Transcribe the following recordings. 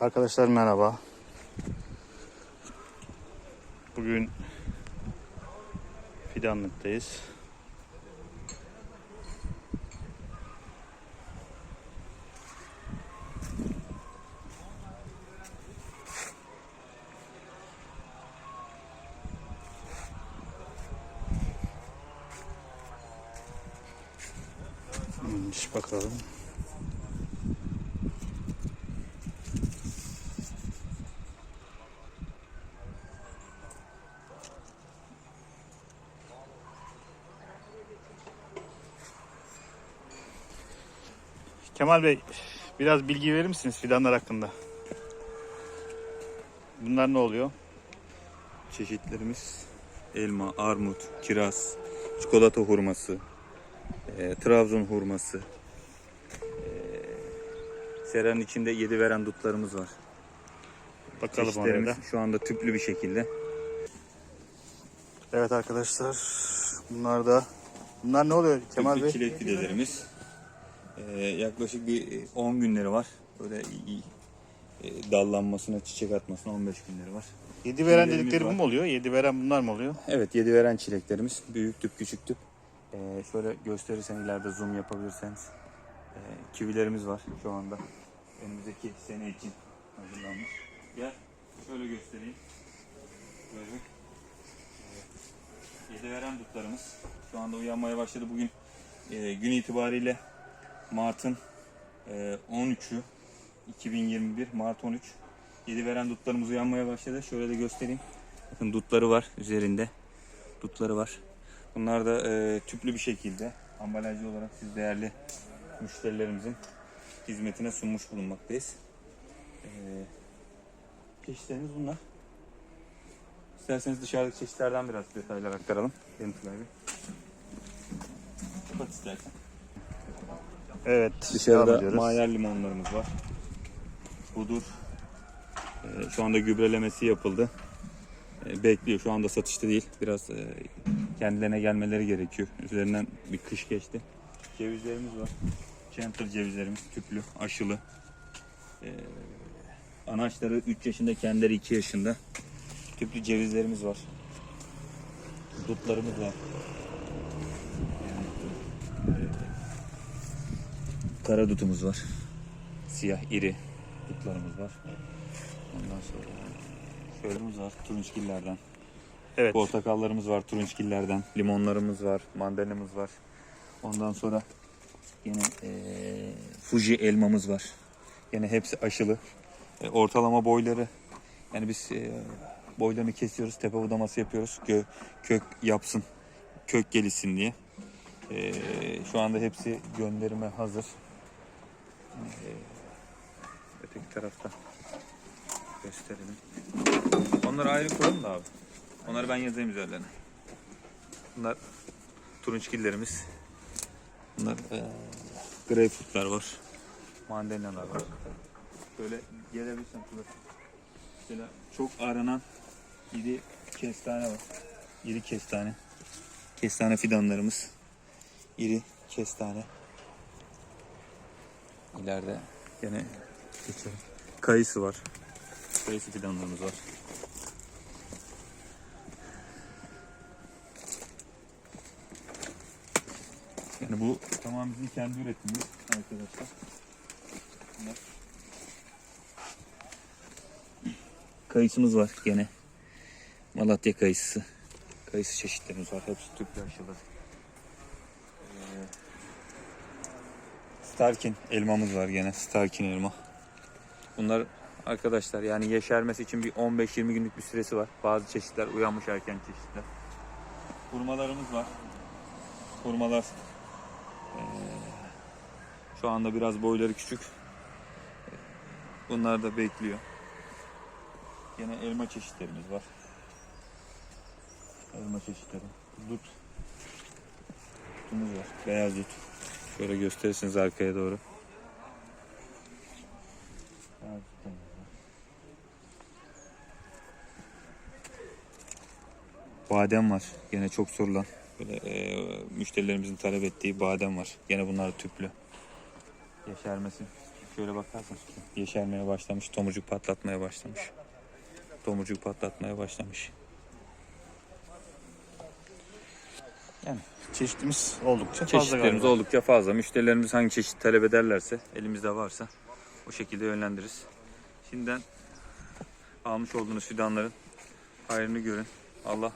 Arkadaşlar merhaba. Bugün fidanlıktayız. Neymiş bakalım. Kemal Bey, biraz bilgi verir misiniz fidanlar hakkında? Bunlar ne oluyor? Çeşitlerimiz elma, armut, kiraz, çikolata hurması, e, Trabzon hurması. E, seranın içinde yedi veren dutlarımız var. Bakalım oraya da. şu anda tüplü bir şekilde. Evet arkadaşlar, bunlar da bunlar ne oluyor Kemal Bey? çilek fidelerimiz. E, yaklaşık bir e, 10 günleri var. Böyle iyi, e, dallanmasına, çiçek atmasına 15 günleri var. Yedi veren Çileğimiz dedikleri bu var. mu oluyor? Yedi veren bunlar mı oluyor? Evet yedi veren çileklerimiz. Büyük tüp, küçük tüp. Ee, şöyle gösterirsen ileride zoom yapabilirseniz. Ee, kivilerimiz var şu anda. Önümüzdeki sene için hazırlanmış. Gel şöyle göstereyim. Böyle. Ee, yedi veren dutlarımız. Şu anda uyanmaya başladı. Bugün e, gün itibariyle Mart'ın e, 13'ü 2021 Mart 13 Yedi veren dutlarımız uyanmaya başladı. Şöyle de göstereyim. Bakın dutları var üzerinde. Dutları var. Bunlar da e, tüplü bir şekilde ambalajlı olarak siz değerli müşterilerimizin hizmetine sunmuş bulunmaktayız. E, çeşitlerimiz bunlar. İsterseniz dışarıdaki çeşitlerden biraz detaylar aktaralım. Tülay Bey. Kapat istersen. Evet. Dışarıda mayer limonlarımız var. Budur. Ee, şu anda gübrelemesi yapıldı. Ee, bekliyor. Şu anda satışta değil. Biraz e, kendilerine gelmeleri gerekiyor. Üzerinden bir kış geçti. Cevizlerimiz var. Center cevizlerimiz tüplü, aşılı. Ee, anaçları 3 yaşında, kendileri 2 yaşında. Tüplü cevizlerimiz var. Dutlarımız var. Kara dutumuz var. Siyah iri dutlarımız var. Ondan sonra şöylemiz var turunçgillerden. Evet. Portakallarımız var turunçgillerden. Limonlarımız var. Mandalinamız var. Ondan sonra yine eee, Fuji elmamız var. Yine hepsi aşılı. E, ortalama boyları yani biz eee, boylarını kesiyoruz. Tepe budaması yapıyoruz. Gö- kök yapsın. Kök gelişsin diye. Eee, şu anda hepsi gönderime hazır. Eee, öteki tarafta gösterelim. Onları ayrı koyalım da abi. Onları ben yazayım üzerlerine. Bunlar turunçgillerimiz. Bunlar eee greyfurtlar var. Mandalinalar var. Böyle gelebilirsen Tugay. Mesela çok aranan iri kestane var. İri kestane. Kestane fidanlarımız. İri kestane. İleride gene geçelim. Kayısı var. Kayısı fidanlarımız var. Yani bu tamam bizim kendi üretimimiz arkadaşlar. Bunlar. Kayısımız var gene. Malatya kayısı. Kayısı çeşitlerimiz var. Hepsi tüplü aşılı. Starkin elmamız var gene. Starkin elma. Bunlar arkadaşlar yani yeşermesi için bir 15-20 günlük bir süresi var. Bazı çeşitler uyanmış erken çeşitler. Hurmalarımız var. Hurmalar eee, şu anda biraz boyları küçük. Bunlar da bekliyor. Yine elma çeşitlerimiz var. Elma çeşitleri. Dut. Dutumuz var. Beyaz dut. Şöyle gösterirsiniz arkaya doğru. Badem var. Yine çok sorulan. Böyle e, müşterilerimizin talep ettiği badem var. Yine bunlar tüplü. Yeşermesi Şöyle bakarsanız yeşermeye başlamış, tomurcuk patlatmaya başlamış. Tomurcuk patlatmaya başlamış. Yani Çeşitimiz oldukça fazla çeşitlerimiz galiba. oldukça fazla. Müşterilerimiz hangi çeşit talep ederlerse elimizde varsa o şekilde yönlendiririz. Şimdiden almış olduğunuz fidanların hayrını görün. Allah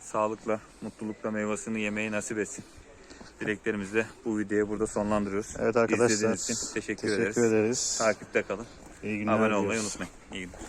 sağlıkla, mutlulukla meyvasını yemeyi nasip etsin. Dileklerimizle bu videoyu burada sonlandırıyoruz. Evet arkadaşlar. İzlediğiniz için teşekkür, ederiz. Teşekkür ederiz. Takipte kalın. İyi günler Abone olmayı unutmayın. İyi günler.